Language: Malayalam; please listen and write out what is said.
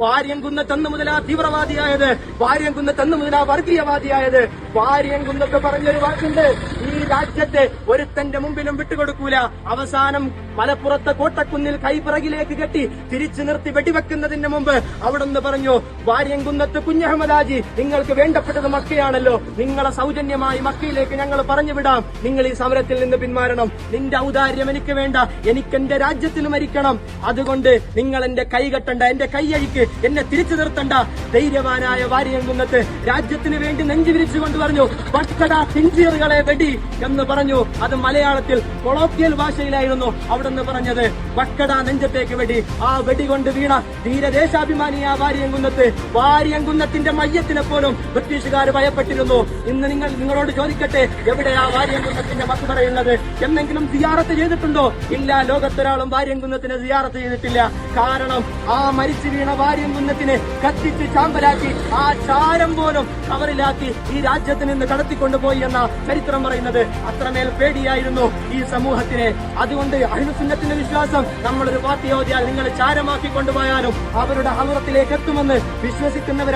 വാര്യംകുന്നത്ത് അന്ന് മുതലാ തീവ്രവാദിയായത്. വാര്യംകുന്നത്തന്ന് മുതലാ വർഗീയവാദിയായത്. വാര്യംകുന്നത്ത് പറഞ്ഞൊരു വാക്കുണ്ട്. ഈ രാജ്യത്തെ ഒരുത്തന്റെ മുമ്പിലും വിട്ടുകൊടുക്കൂല. അവസാനം മലപ്പുറത്തെ കോട്ടക്കുന്നിൽ കൈപ്പിറകിലേക്ക് കെട്ടി തിരിച്ചു നിർത്തി വെടിവെക്കുന്നതിന് മുമ്പ് അവിടുന്ന് പറഞ്ഞു വാര്യംകുന്നത്ത് കുഞ്ഞഹമ്മദാജി നിങ്ങൾക്ക് വേണ്ടപ്പെട്ടത് മക്കയാണല്ലോ. നിങ്ങളെ സൗജന്യമായി മക്കയിലേക്ക് ഞങ്ങൾ പറഞ്ഞു വിടാം. നിങ്ങൾ ഈ സമരത്തിൽ നിന്ന് പിന്മാറണം. നിന്റെ ഔദാര്യം എനിക്ക് വേണ്ട. എനിക്ക് എന്റെ രാജ്യത്തിന് മരിക്കണം. അതുകൊണ്ട് നിങ്ങൾ എന്റെ കൈ കെട്ടണ്ട എന്റെ കൈയഴിക്ക് എന്നെ തിരിച്ചു നിർത്തണ്ട. ധൈര്യവാനായ വാര്യംകുന്നത്ത് രാജ്യത്തിന് വേണ്ടി നെഞ്ചു വിരിച്ചുകൊണ്ട് പറഞ്ഞു പിഞ്ചീറുകളെ വെടി. എന്ന് പറഞ്ഞു. അത് മലയാളത്തിൽ കൊളോക്കിയൽ ഭാഷയിലായിരുന്നു. അവിടുന്ന് പറഞ്ഞത് വക്കട നെഞ്ചത്തേക്ക് വെടി. ആ വെടി കൊണ്ട് വീണ ധീരദേശാഭിമാനിയ വാര്യംകുന്നത്ത് വാര്യംകുന്നത്തിന്റെ മയ്യത്തിനെ പോലും ബ്രിട്ടീഷുകാർ ഭയപ്പെട്ടിരുന്നു. ഇന്ന് നിങ്ങൾ നിങ്ങളോട് ചോദിക്കട്ടെ എവിടെ ആ വാര്യംകുന്നത്തിന്റെ പറയുന്നത്? എന്നെങ്കിലും സിയാറത്ത് ചെയ്തിട്ടുണ്ടോ? ഇല്ല ലോകത്തൊരാളും വാര്യങ്കുന്നത്തിന് സിയാറത്ത് ചെയ്തിട്ടില്ല. കാരണം ആ മരിച്ചു വീണ വാര്യംകുന്നത്തിനെ കത്തിച്ച് ചാമ്പലാക്കി ആ ചാരം പോലും കവറിലാക്കി ഈ രാജ്യത്ത് നിന്ന് കടത്തിക്കൊണ്ടുപോയി എന്ന ചരിത്രം പറയുന്നത്. അത്രമേൽ പേടിയായിരുന്നു ഈ സമൂഹത്തിന്. അതുകൊണ്ട് അഹിമസുന്നത്തിന്റെ വിശ്വാസം നമ്മളൊരു പാർട്ടി ഓതിയാൽ നിങ്ങൾ ചാരമാക്കി കൊണ്ടുപോയാലും അവരുടെ ഹലുറത്തിലേക്ക് എത്തുമെന്ന് വിശ്വസിക്കുന്നവർ